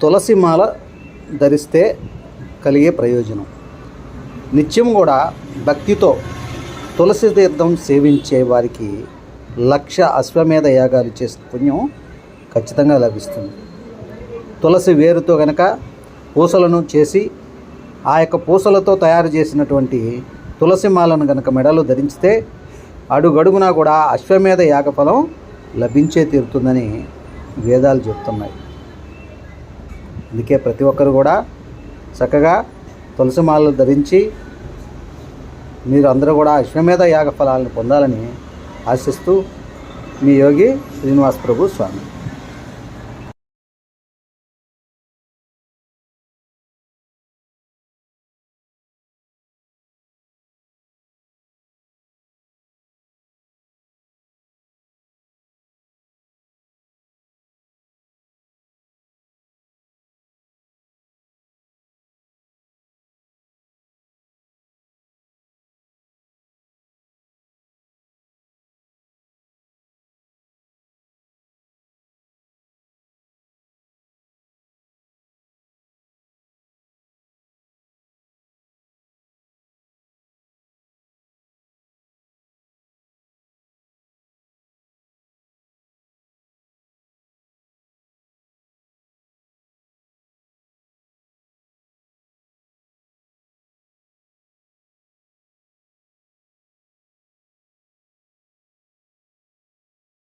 తులసి మాల ధరిస్తే కలిగే ప్రయోజనం. నిత్యం కూడా భక్తితో తులసి తీర్థం సేవించే వారికి లక్ష అశ్వమేధ యాగాలు చేసే పుణ్యం ఖచ్చితంగా లభిస్తుంది. తులసి వేరుతో గనక పూసలను చేసి ఆ యొక్క పూసలతో తయారు చేసినటువంటి తులసి మాలను గనక మెడలు ధరించితే అడుగడుగునా కూడా అశ్వమేధ యాగఫలం లభించే తీరుతుందని వేదాలు చెప్తున్నాయి. అందుకే ప్రతి ఒక్కరు కూడా చక్కగా తులసి మాలలు ధరించి మీరు అందరూ కూడా అశ్వమేధ యాగ ఫలాలను పొందాలని ఆశిస్తూ మీ యోగి శ్రీనివాస్ ప్రభు స్వామి.